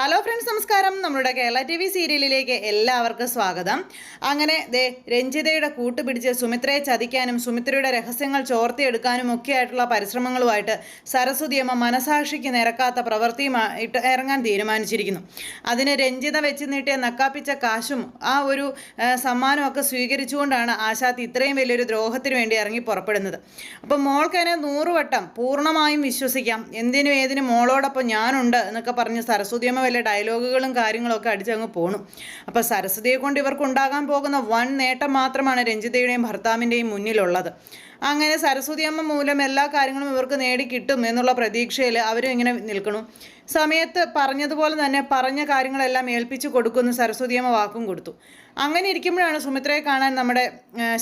Hello friends നമസ്കാരം. നമ്മുടെ Kerala T V സീരിയലിലേക്ക് എല്ലാവർക്കും സ്വാഗതം. അങ്ങനെ ദേ രഞ്ജിതയുടെ കൂട്ടുപിടിച്ച് സുമിത്രയെ ചതിക്കാനും സുമിത്രയുടെ രഹസ്യങ്ങൾ ചോർത്തിയെടുക്കാനും ഒക്കെയായിട്ടുള്ള പരിശ്രമങ്ങളുമായിട്ട് സരസ്വതിയമ്മ മനസാക്ഷിക്ക് നിരക്കാത്ത പ്രവൃത്തിയുമായിട്ട് ഇറങ്ങാൻ തീരുമാനിച്ചിരിക്കുന്നു. അതിന് രഞ്ജിത വെച്ച് നീട്ടിയ നക്കാപ്പിച്ച കാശും ആ ഒരു സമ്മാനമൊക്കെ സ്വീകരിച്ചുകൊണ്ടാണ് ആശാത്ത് ഇത്രയും വലിയൊരു ദ്രോഹത്തിന് വേണ്ടി ഇറങ്ങി പുറപ്പെടുന്നത്. അപ്പം മോൾക്കതിനെ നൂറുവട്ടം പൂർണമായും വിശ്വസിക്കാം. എന്തിനും ഏതിനും മോളോടൊപ്പം ഞാനുണ്ട് എന്നൊക്കെ പറഞ്ഞ് സരസ്വതിയമ്മ വല്ല ഡയലോഗുകളും കാര്യങ്ങളൊക്കെ അടിച്ചങ്ങ് പോണു. അപ്പോൾ സരസ്വതിയെ കൊണ്ട് ഇവർക്ക് ഉണ്ടാകാൻ പോകുന്ന വൻ നേട്ടം മാത്രമാണ് രഞ്ജിതയുടെയും ഭർത്താവിന്റെയും മുന്നിലുള്ളത്. അങ്ങനെ സരസ്വതി അമ്മ മൂലം എല്ലാ കാര്യങ്ങളും ഇവർക്ക് നേടിക്കിട്ടും എന്നുള്ള പ്രതീക്ഷയിൽ അവരും ഇങ്ങനെ നിൽക്കണു. സമയത്ത് പറഞ്ഞതുപോലെ തന്നെ പറഞ്ഞ കാര്യങ്ങളെല്ലാം ഏൽപ്പിച്ചു കൊടുക്കുമെന്ന് സരസ്വതിയമ്മ വാക്കും കൊടുത്തു. അങ്ങനെ ഇരിക്കുമ്പോഴാണ് സുമിത്രയെ കാണാൻ നമ്മുടെ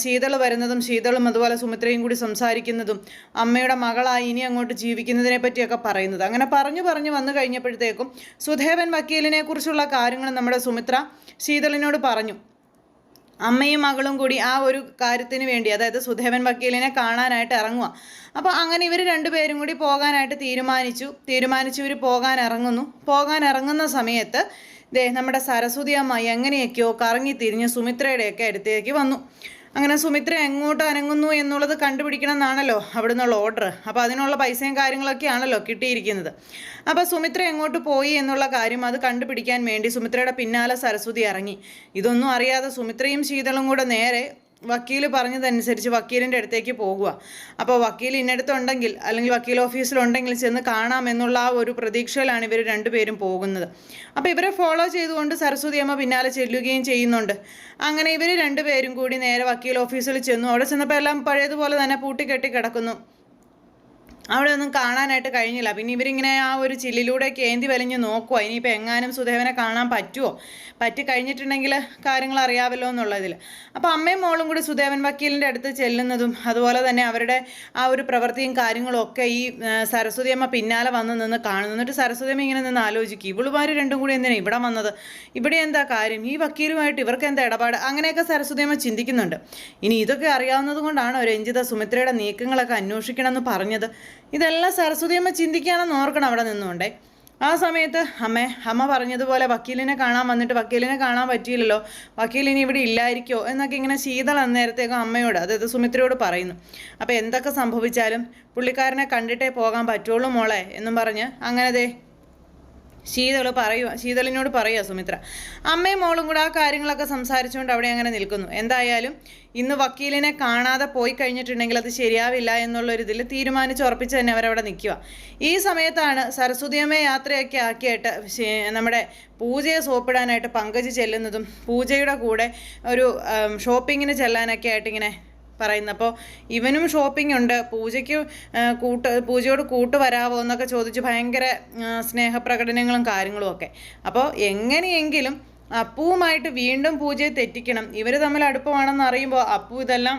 ശീതൾ വരുന്നതും ശീതളും അതുപോലെ സുമിത്രയും കൂടി സംസാരിക്കുന്നതും അമ്മയുടെ മകളായി ഇനി അങ്ങോട്ട് ജീവിക്കുന്നതിനെ പറ്റിയൊക്കെ പറയുന്നത്. അങ്ങനെ പറഞ്ഞു പറഞ്ഞു വന്നു കഴിഞ്ഞപ്പോഴത്തേക്കും സുധേവൻ വക്കീലിനെ കുറിച്ചുള്ള കാര്യങ്ങൾ നമ്മുടെ സുമിത്ര ശീതളിനോട് പറഞ്ഞു. അമ്മയും മകളും കൂടി ആ ഒരു കാര്യത്തിന് വേണ്ടി അതായത് സുധേവൻ വക്കീലിനെ കാണാനായിട്ട് ഇറങ്ങുക അപ്പോൾ അങ്ങനെ ഇവർ രണ്ടുപേരും കൂടി പോകാനായിട്ട് തീരുമാനിച്ചു. തീരുമാനിച്ചു ഇവർ പോകാൻ ഇറങ്ങുന്നു. പോകാൻ ഇറങ്ങുന്ന സമയത്ത് ദേ നമ്മുടെ സരസ്വതി അമ്മ എങ്ങനെയൊക്കെയോ കറങ്ങി തിരിഞ്ഞ് സുമിത്രയുടെയൊക്കെ അടുത്തേക്ക് വന്നു. അങ്ങനെ സുമിത്ര എങ്ങോട്ട് അനങ്ങുന്നു എന്നുള്ളത് കണ്ടുപിടിക്കണം എന്നാണല്ലോ അവിടെ നിന്നുള്ള ഓർഡർ അപ്പോൾ അതിനുള്ള പൈസയും കാര്യങ്ങളൊക്കെയാണല്ലോ കിട്ടിയിരിക്കുന്നത്. അപ്പോൾ സുമിത്ര എങ്ങോട്ട് പോയി എന്നുള്ള കാര്യം അത് കണ്ടുപിടിക്കാൻ വേണ്ടി സുമിത്രയുടെ പിന്നാലെ സരസ്വതി ഇറങ്ങി. ഇതൊന്നും അറിയാതെ സുമിത്രയും ശീതളും കൂടെ നേരെ വക്കീൽ പറഞ്ഞതനുസരിച്ച് വക്കീലിന്റെ അടുത്തേക്ക് പോകുക അപ്പോൾ വക്കീൽ ഇന്നടുത്തുണ്ടെങ്കിൽ അല്ലെങ്കിൽ വക്കീൽ ഓഫീസിലുണ്ടെങ്കിൽ ചെന്ന് കാണാമെന്നുള്ള ആ ഒരു പ്രതീക്ഷയിലാണ് ഇവർ രണ്ടുപേരും പോകുന്നത്. അപ്പോൾ ഇവരെ ഫോളോ ചെയ്തുകൊണ്ട് സരസ്വതി അമ്മ പിന്നാലെ ചെല്ലുകയും ചെയ്യുന്നുണ്ട്. അങ്ങനെ ഇവർ രണ്ടുപേരും കൂടി നേരെ വക്കീൽ ഓഫീസിൽ ചെന്നു. അവിടെ ചെന്നപ്പോൾ എല്ലാം പഴയതുപോലെ തന്നെ പൂട്ടിക്കെട്ടി കിടക്കുന്നു. അവിടെ ഒന്നും കാണാനായിട്ട് കഴിഞ്ഞില്ല. പിന്നെ ഇവരിങ്ങനെ ആ ഒരു ചില്ലിലൂടെ കേന്തി വലിഞ്ഞ് നോക്കുമോ ഇനിയിപ്പോൾ എങ്ങാനും സുദേവനെ കാണാൻ പറ്റുമോ പറ്റി കഴിഞ്ഞിട്ടുണ്ടെങ്കിൽ കാര്യങ്ങൾ അറിയാമല്ലോ എന്നുള്ളതിൽ. അപ്പോൾ അമ്മയും മോളും കൂടി സുദേവൻ വക്കീലിന്റെ അടുത്ത് ചെല്ലുന്നതും അതുപോലെ തന്നെ അവരുടെ ആ ഒരു പ്രവൃത്തിയും കാര്യങ്ങളും ഒക്കെ ഈ സരസ്വതി അമ്മ പിന്നാലെ വന്ന് നിന്ന് കാണുന്നു. എന്നിട്ട് സരസ്വതി അമ്മ ഇങ്ങനെ നിന്ന് ആലോചിക്കും. ഇവളുമാർ രണ്ടും കൂടി എന്തിനാണ് ഇവിടെ വന്നത്? ഇവിടെ എന്താ കാര്യം? ഈ വക്കീലുമായിട്ട് ഇവർക്ക് എന്താ ഇടപാട്? അങ്ങനെയൊക്കെ സരസ്വതി അമ്മ ചിന്തിക്കുന്നുണ്ട്. ഇനി ഇതൊക്കെ അറിയാവുന്നത് കൊണ്ടാണ് രഞ്ജിത സുമിത്രയുടെ നീക്കങ്ങളൊക്കെ അന്വേഷിക്കണമെന്ന് പറഞ്ഞത്. ഇതെല്ലാം സരസ്വതിയമ്മ ചിന്തിക്കുകയാണെന്ന് ഓർക്കണം അവിടെ നിന്നുകൊണ്ടേ. ആ സമയത്ത് അമ്മ അമ്മ പറഞ്ഞതുപോലെ വക്കീലിനെ കാണാൻ വന്നിട്ട് വക്കീലിനെ കാണാൻ പറ്റിയില്ലല്ലോ. വക്കീലിനി ഇവിടെ ഇല്ലായിരിക്കോ എന്നൊക്കെ ഇങ്ങനെ ശീതൾ അന്നേരത്തേക്കും അമ്മയോട് അതായത് സുമിത്രയോട് പറയുന്നു. അപ്പോൾ എന്തൊക്കെ സംഭവിച്ചാലും പുള്ളിക്കാരനെ കണ്ടിട്ടേ പോകാൻ പറ്റുള്ളൂ മോളെ എന്നും പറഞ്ഞ് അങ്ങനെ ദേ ശീതൾ പറയുക ശീതളിനോട് പറയുക സുമിത്ര. അമ്മയും മോളും കൂടെ ആ കാര്യങ്ങളൊക്കെ സംസാരിച്ചുകൊണ്ട് അവിടെ അങ്ങനെ നിൽക്കുന്നു. എന്തായാലും ഇന്ന് വക്കീലിനെ കാണാതെ പോയി കഴിഞ്ഞിട്ടുണ്ടെങ്കിൽ അത് ശരിയാവില്ല എന്നുള്ളൊരിതിൽ തീരുമാനിച്ച് ഉറപ്പിച്ച് തന്നെ അവരവിടെ നിൽക്കുക. ഈ സമയത്താണ് സരസ്വതിയമ്മയെ യാത്രയൊക്കെ ആക്കിയിട്ട് നമ്മുടെ പൂജയെ സോപ്പിടാനായിട്ട് പങ്കജ് ചെല്ലുന്നതും പൂജയുടെ കൂടെ ഒരു ഷോപ്പിങ്ങിന് ചെല്ലാനൊക്കെ ആയിട്ട് ഇങ്ങനെ പറയുന്നത്. അപ്പോൾ ഇവനും ഷോപ്പിംഗ് ഉണ്ട്. പൂജയ്ക്ക് കൂട്ട് പൂജയോട് കൂട്ട് വരാവോ എന്നൊക്കെ ചോദിച്ച് ഭയങ്കര സ്നേഹപ്രകടനങ്ങളും കാര്യങ്ങളും ഒക്കെ. അപ്പോൾ എങ്ങനെയെങ്കിലും അപ്പുവുമായിട്ട് വീണ്ടും പൂജയെ തെറ്റിക്കണം. ഇവർ തമ്മിൽ അടുപ്പമാണെന്ന് അറിയുമ്പോൾ അപ്പു ഇതെല്ലാം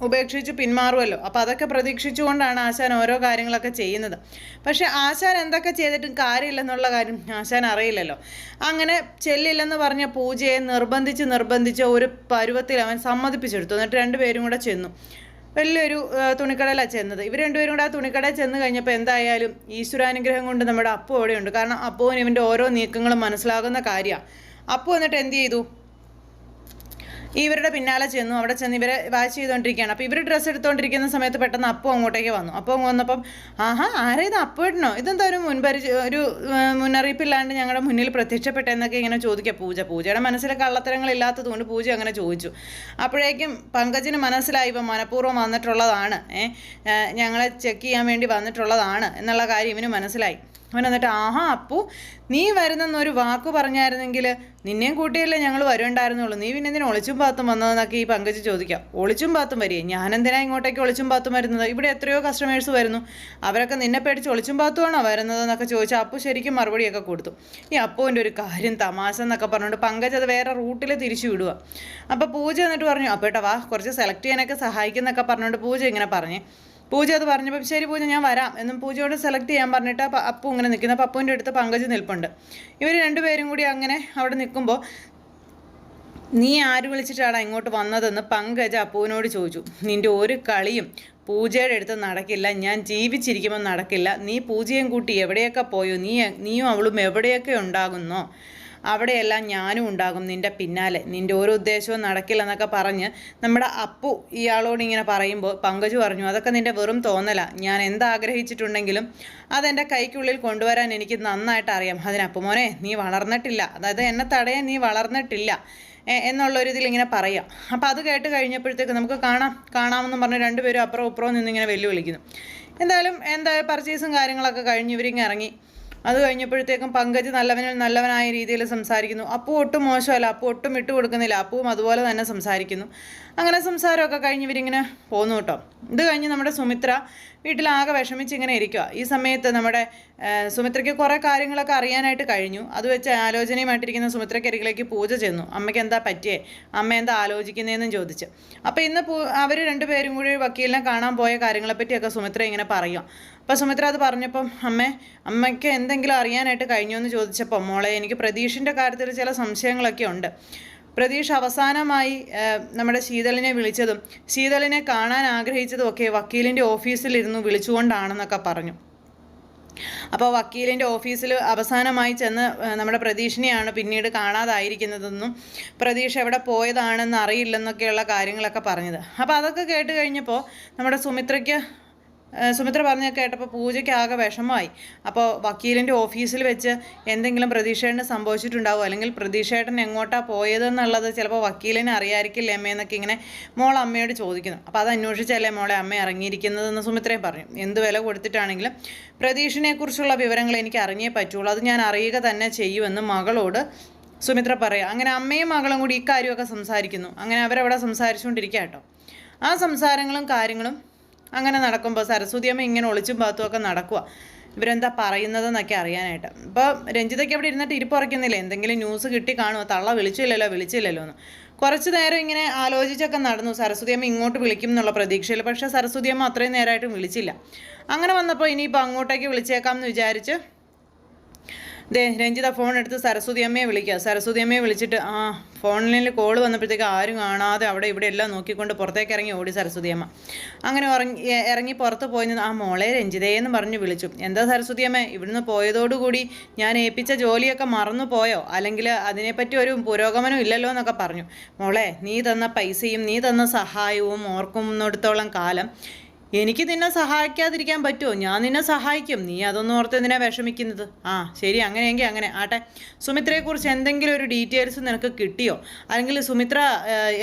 ഉപേക്ഷിച്ച് പിന്മാറുമല്ലോ അപ്പോൾ അതൊക്കെ പ്രതീക്ഷിച്ചുകൊണ്ടാണ് ആശാൻ ഓരോ കാര്യങ്ങളൊക്കെ ചെയ്യുന്നത്. പക്ഷേ ആശാൻ എന്തൊക്കെ ചെയ്തിട്ടും കാര്യമില്ലെന്നുള്ള കാര്യം ആശാൻ അറിയില്ലല്ലോ. അങ്ങനെ ചെല്ലില്ലെന്ന് പറഞ്ഞ പൂജയെ നിർബന്ധിച്ച് നിർബന്ധിച്ച് ഒരു പരുവത്തിൽ അവൻ സമ്മതിപ്പിച്ചെടുത്തു. എന്നിട്ട് രണ്ടുപേരും കൂടെ ചെന്നു. വലിയൊരു തുണിക്കടയിലാണ് ചെന്നത്. ഇവർ രണ്ടുപേരും കൂടെ ആ തുണിക്കടയിൽ ചെന്ന് കഴിഞ്ഞപ്പോൾ എന്തായാലും ഈശ്വരാനുഗ്രഹം കൊണ്ട് നമ്മുടെ അപ്പു അവിടെയുണ്ട്. കാരണം അപ്പുവിന് ഇവന്റെ ഓരോ നീക്കങ്ങളും മനസ്സിലാകുന്ന കാര്യമാണ് അപ്പു എന്നിട്ട് എന്ത് ചെയ്തു? ഇവരുടെ പിന്നാലെ ചെന്നു. അവിടെ ചെന്ന് ഇവരെ വാച്ച് ചെയ്തുകൊണ്ടിരിക്കുകയാണ് അപ്പോൾ ഇവർ ഡ്രസ്സ് എടുത്തുകൊണ്ടിരിക്കുന്ന സമയത്ത് പെട്ടെന്ന് അപ്പം അങ്ങോട്ടേക്ക് വന്നു. അപ്പം വന്നപ്പം ആഹാ ആരാ ഇത്? അപ്പു ഇടണോ ഇതെന്താ ഒരു മുൻപരിച ഒരു മുന്നറിയിപ്പില്ലാണ്ട് ഞങ്ങളുടെ മുന്നിൽ പ്രത്യക്ഷപ്പെട്ടെന്നൊക്കെ ഇങ്ങനെ ചോദിക്കുക പൂജ. പൂജയുടെ മനസ്സിൽ കള്ളത്തരങ്ങളില്ലാത്തത് കൊണ്ട് പൂജ അങ്ങനെ ചോദിച്ചു. അപ്പോഴേക്കും പങ്കജിന് മനസ്സിലായി ഇപ്പം മനഃപൂർവം വന്നിട്ടുള്ളതാണ്. ഞങ്ങളെ ചെക്ക് ചെയ്യാൻ വേണ്ടി വന്നിട്ടുള്ളതാണ് എന്നുള്ള കാര്യം ഇവന് മനസ്സിലായി. അവൻ എന്നിട്ട് ആഹാ അപ്പു നീ വരുന്നെന്നൊരു വാക്ക് പറഞ്ഞായിരുന്നെങ്കിൽ നിന്നെയും കൂട്ടിയല്ലേ ഞങ്ങൾ വരുണ്ടായിരുന്നുള്ളൂ. നീ പിന്നെ എന്തിനാ ഒളിച്ചും പാത്തും വന്നതെന്നൊക്കെ ഈ പങ്കജ് ചോദിക്കാം. ഒളിച്ചും പാത്തും വരികയെ? ഞാനെന്തിനാ ഇങ്ങോട്ടേക്ക് ഒളിച്ചും പാത്തും വരുന്നത്? ഇവിടെ എത്രയോ കസ്റ്റമേഴ്സ് വരുന്നു. അവരൊക്കെ നിന്നെ പേടിച്ച് ഒളിച്ചും പാത്തുമാണോ വരുന്നതെന്നൊക്കെ ചോദിച്ചാൽ അപ്പു ശരിക്കും മറുപടിയൊക്കെ കൊടുത്തു. ഈ അപ്പുവിന്റെ ഒരു കാര്യം തമാശ എന്നൊക്കെ പറഞ്ഞുകൊണ്ട് പങ്കജ് അത് വേറെ റൂട്ടിൽ തിരിച്ചു വിടുക അപ്പോൾ പൂജ എന്നിട്ട് പറഞ്ഞു അപ്പേട്ടാ വാ കുറച്ച് സെലക്ട് ചെയ്യാനൊക്കെ സഹായിക്കുന്നൊക്കെ പറഞ്ഞുകൊണ്ട് പൂജ ഇങ്ങനെ പറഞ്ഞേ. പൂജ അത് പറഞ്ഞപ്പം ശരി പൂജ ഞാൻ വരാം. എന്നും പൂജയോട് സെലക്ട് ചെയ്യാൻ പറഞ്ഞിട്ട് അപ്പ- ഇങ്ങനെ നിൽക്കുന്ന. പപ്പുവിന്റെ അടുത്ത് പങ്കജ് നിൽപ്പുണ്ട്. ഇവർ രണ്ടുപേരും കൂടി അങ്ങനെ അവിടെ നിൽക്കുമ്പോൾ നീ ആര് വിളിച്ചിട്ടാണ് ഇങ്ങോട്ട് വന്നതെന്ന് പങ്കജ അപ്പുവിനോട് ചോദിച്ചു. നിന്റെ ഒരു കളിയും പൂജയുടെ അടുത്ത് നടക്കില്ല. ഞാൻ ജീവിച്ചിരിക്കുമ്പോൾ നടക്കില്ല. നീ പൂജയും കൂട്ടി എവിടെയൊക്കെ പോയോ? നീ നീയും അവളും എവിടെയൊക്കെ ഉണ്ടാകുന്നോ? അവിടെയെല്ലാം ഞാനും ഉണ്ടാകും നിന്റെ പിന്നാലെ. നിന്റെ ഓരോ ഉദ്ദേശവും നടക്കില്ലെന്നൊക്കെ പറഞ്ഞ് നമ്മുടെ അപ്പു ഇയാളോട് ഇങ്ങനെ പറയുമ്പോൾ പങ്കജ് പറഞ്ഞു അതൊക്കെ നിന്റെ വെറും തോന്നല. ഞാൻ എന്താഗ്രഹിച്ചിട്ടുണ്ടെങ്കിലും അതെന്റെ കൈക്കുള്ളിൽ കൊണ്ടുവരാൻ എനിക്ക് നന്നായിട്ട് അറിയാം. അതിനപ്പുമോനെ നീ വളർന്നിട്ടില്ല. അതായത് എന്നെ തടയാൻ നീ വളർന്നിട്ടില്ല. എന്നുള്ളൊരിതിൽ ഇങ്ങനെ പറയാം. അപ്പോൾ അത് കേട്ട് കഴിഞ്ഞപ്പോഴത്തേക്ക് നമുക്ക് കാണാം കാണാമെന്നും പറഞ്ഞ് രണ്ടുപേരും അപ്പുറം ഇപ്പുറവും നിന്നിങ്ങനെ വെല്ലുവിളിക്കുന്നു. എന്തായാലും എന്തായാലും പർച്ചേസും കാര്യങ്ങളൊക്കെ കഴിഞ്ഞ് ഇവരിങ്ങനെ ഇറങ്ങി. അത് കഴിഞ്ഞപ്പോഴത്തേക്കും പങ്കജ് നല്ലവനിൽ നല്ലവനായ രീതിയിൽ സംസാരിക്കുന്നു. അപ്പു ഒട്ടും മോശമല്ല അപ്പു ഒട്ടും വിട്ടു കൊടുക്കുന്നില്ല അപ്പുവും അതുപോലെ തന്നെ സംസാരിക്കുന്നു. അങ്ങനെ സംസാരമൊക്കെ കഴിഞ്ഞ് ഇവരിങ്ങനെ പോന്നു കേട്ടോ. ഇത് കഴിഞ്ഞ് നമ്മുടെ സുമിത്ര വീട്ടിലാകെ വിഷമിച്ച് ഇങ്ങനെ ഇരിക്കുക ഈ സമയത്ത് നമ്മുടെ സുമിത്രയ്ക്ക് കുറേ കാര്യങ്ങളൊക്കെ അറിയാനായിട്ട് കഴിഞ്ഞു. അത് വെച്ച് ആലോചനയുമായിട്ടിരിക്കുന്ന സുമിത്രക്കരികിലേക്ക് പൂജ ചെന്നു. അമ്മയ്ക്ക് എന്താ പറ്റിയേ? അമ്മ എന്താ ആലോചിക്കുന്നതെന്നും ചോദിച്ചു. അപ്പോൾ ഇന്ന് അവർ രണ്ടുപേരും കൂടി വക്കീലിനെ കാണാൻ പോയ കാര്യങ്ങളെപ്പറ്റിയൊക്കെ സുമിത്ര ഇങ്ങനെ പറയും അപ്പോൾ സുമിത്ര അത് പറഞ്ഞപ്പം അമ്മേ അമ്മയ്ക്ക് എന്തെങ്കിലും അറിയാനായിട്ട് കഴിഞ്ഞോ? എന്ന് ചോദിച്ചപ്പോൾ മോളെ എനിക്ക് പ്രതീക്ഷിന്റെ കാര്യത്തിൽ ചില സംശയങ്ങളൊക്കെ ഉണ്ട്. പ്രതീഷ് അവസാനമായി നമ്മുടെ ശീതളിനെ വിളിച്ചതും ശീതളിനെ കാണാൻ ആഗ്രഹിച്ചതും ഒക്കെ വക്കീലിന്റെ ഓഫീസിലിരുന്നു വിളിച്ചുകൊണ്ടാണെന്നൊക്കെ പറഞ്ഞു. അപ്പോൾ വക്കീലിന്റെ ഓഫീസിൽ അവസാനമായി ചെന്ന് നമ്മുടെ പ്രതീഷിനെയാണ് പിന്നീട് കാണാതായിരിക്കുന്നതെന്നും പ്രതീഷ് എവിടെ പോയതാണെന്ന് അറിയില്ലെന്നൊക്കെയുള്ള കാര്യങ്ങളൊക്കെ പറഞ്ഞത്. അപ്പോൾ അതൊക്കെ കേട്ട് കഴിഞ്ഞപ്പോൾ നമ്മുടെ സുമിത്രയ്ക്ക് സുമിത്ര പറഞ്ഞ കേട്ടപ്പോൾ പൂജയ്ക്ക് ആകെ വിഷമമായി. അപ്പോൾ വക്കീലിന്റെ ഓഫീസിൽ വെച്ച് എന്തെങ്കിലും പ്രതീക്ഷേട്ടന് സംഭവിച്ചിട്ടുണ്ടാവും? അല്ലെങ്കിൽ പ്രതീക്ഷേട്ടൻ എങ്ങോട്ടാണ് പോയതെന്നുള്ളത് ചിലപ്പോൾ വക്കീലിനെ അറിയായിരിക്കില്ല അമ്മയെന്നൊക്കെ ഇങ്ങനെ മോൾ അമ്മയോട് ചോദിക്കുന്നു. അപ്പോൾ അത് അന്വേഷിച്ചല്ലേ മോളെ അമ്മ ഇറങ്ങിയിരിക്കുന്നതെന്ന് സുമിത്രയും പറഞ്ഞു. എന്ത് വില കൊടുത്തിട്ടാണെങ്കിലും പ്രതീക്ഷനെക്കുറിച്ചുള്ള വിവരങ്ങൾ എനിക്ക് അറിഞ്ഞേ പറ്റുള്ളൂ. അത് ഞാൻ അറിയുക തന്നെ ചെയ്യുമെന്ന് മകളോട് സുമിത്ര പറയാം. അങ്ങനെ അമ്മയും മകളും കൂടി ഇക്കാര്യമൊക്കെ സംസാരിക്കുന്നു. അങ്ങനെ അവരവിടെ സംസാരിച്ചുകൊണ്ടിരിക്കുക കേട്ടോ. ആ സംസാരങ്ങളും കാര്യങ്ങളും അങ്ങനെ നടക്കുമ്പോൾ സരസ്വതിയമ്മ ഇങ്ങനെ ഒളിച്ചും ഭാഗത്തുമൊക്കെ നടക്കുക ഇവരെന്താ പറയുന്നതെന്നൊക്കെ അറിയാനായിട്ട്. ഇപ്പോൾ രഞ്ജിതയ്ക്ക് അവിടെ ഇരുന്നിട്ട് ഇരിപ്പുറയ്ക്കുന്നില്ല എന്തെങ്കിലും ന്യൂസ് കിട്ടി കാണുമോ തള്ള വിളിച്ചില്ലല്ലോ വിളിച്ചില്ലല്ലോ എന്ന്. കുറച്ച് നേരം ഇങ്ങനെ ആലോചിച്ചൊക്കെ നടന്നു. സരസ്വതിയമ്മ ഇങ്ങോട്ട് വിളിക്കും എന്നുള്ള പ്രതീക്ഷയിൽ. പക്ഷേ സരസ്വതിയമ്മ അത്രയും നേരമായിട്ടും വിളിച്ചില്ല. അങ്ങനെ വന്നപ്പോൾ ഇനിയിപ്പോൾ അങ്ങോട്ടേക്ക് വിളിച്ചേക്കാം എന്ന് വിചാരിച്ച് ദേ രഞ്ജിത ഫോൺ എടുത്ത് സരസ്വതി അമ്മയെ വിളിക്കുക സരസ്വതി അമ്മയെ വിളിച്ചിട്ട് ആ ഫോണിൽ കോൾ വന്നപ്പോഴത്തേക്ക് ആരും കാണാതെ അവിടെ ഇവിടെ എല്ലാം നോക്കിക്കൊണ്ട് പുറത്തേക്ക് ഇറങ്ങി ഓടി സരസ്വതി അമ്മ. അങ്ങനെ ഇറങ്ങി ഇറങ്ങി പുറത്ത് പോയി ആ മോളെ രഞ്ജിതയെന്ന് പറഞ്ഞ് വിളിച്ചു. എന്താ സരസ്വതി അമ്മ? ഇവിടുന്ന് പോയതോടുകൂടി ഞാൻ ഏൽപ്പിച്ച ജോലിയൊക്കെ മറന്നു പോയോ? അല്ലെങ്കിൽ അതിനെപ്പറ്റി ഒരു പുരോഗമനം ഇല്ലല്ലോ എന്നൊക്കെ പറഞ്ഞു. മോളെ നീ തന്ന പൈസയും നീ തന്ന സഹായവും ഓർക്കുന്നിടത്തോളം കാലം എനിക്ക് നിന്നെ സഹായിക്കാതിരിക്കാൻ പറ്റുമോ ഞാൻ നിന്നെ സഹായിക്കും. നീ അതൊന്നും ഓർത്ത് എന്തിനാ വിഷമിക്കുന്നത്? ആ ശരി അങ്ങനെയെങ്കിൽ അങ്ങനെ. ആട്ടെ. സുമിത്രയെക്കുറിച്ച് എന്തെങ്കിലും ഒരു ഡീറ്റെയിൽസ് നിനക്ക് കിട്ടിയോ? അല്ലെങ്കിൽ സുമിത്ര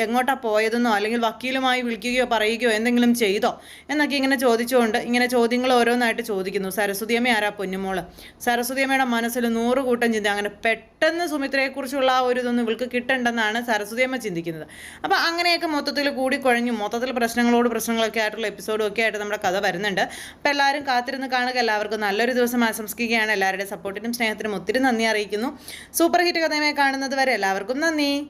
എങ്ങോട്ടാ പോയതെന്നോ അല്ലെങ്കിൽ വക്കീലുമായി വിളിക്കുകയോ പറയുകയോ എന്തെങ്കിലും ചെയ്തോ? എന്നൊക്കെ ഇങ്ങനെ ചോദിച്ചുകൊണ്ട് ഇങ്ങനെ ചോദ്യങ്ങൾ ഓരോന്നായിട്ട് ചോദിക്കുന്നു. സരസ്വതിയമ്മ ആരാ പൊന്നുമോൾ? സരസ്വതിയമ്മയുടെ മനസ്സിൽ നൂറ് കൂട്ടം ചിന്ത. അങ്ങനെ പെട്ടെന്ന് സുമിത്രയെക്കുറിച്ചുള്ള ആ ഒരു ഇതൊന്നും ഇവൾക്ക് കിട്ടണ്ടെന്നാണ് സരസ്വതിയമ്മ ചിന്തിക്കുന്നത്. അപ്പോൾ അങ്ങനെയൊക്കെ മൊത്തത്തിൽ കൂടിക്കുഴഞ്ഞു. മൊത്തത്തിൽ പ്രശ്നങ്ങളോട് പ്രശ്നങ്ങളൊക്കെ ആയിട്ടുള്ള എപ്പിസോഡും ഒക്കെ ആയിട്ട് നമ്മുടെ കഥ വരുന്നുണ്ട്. അപ്പോൾ എല്ലാവരും കാത്തിരുന്ന് കാണുക. എല്ലാവർക്കും നല്ലൊരു ദിവസം ആശംസിക്കുകയാണ്. എല്ലാവരുടെ സപ്പോർട്ടിനും സ്നേഹത്തിനും ഒത്തിരി നന്ദി അറിയിക്കുന്നു. സൂപ്പർ ഹിറ്റ് കഥയുമായി കാണുന്നത് വരെ എല്ലാവർക്കും നന്ദി.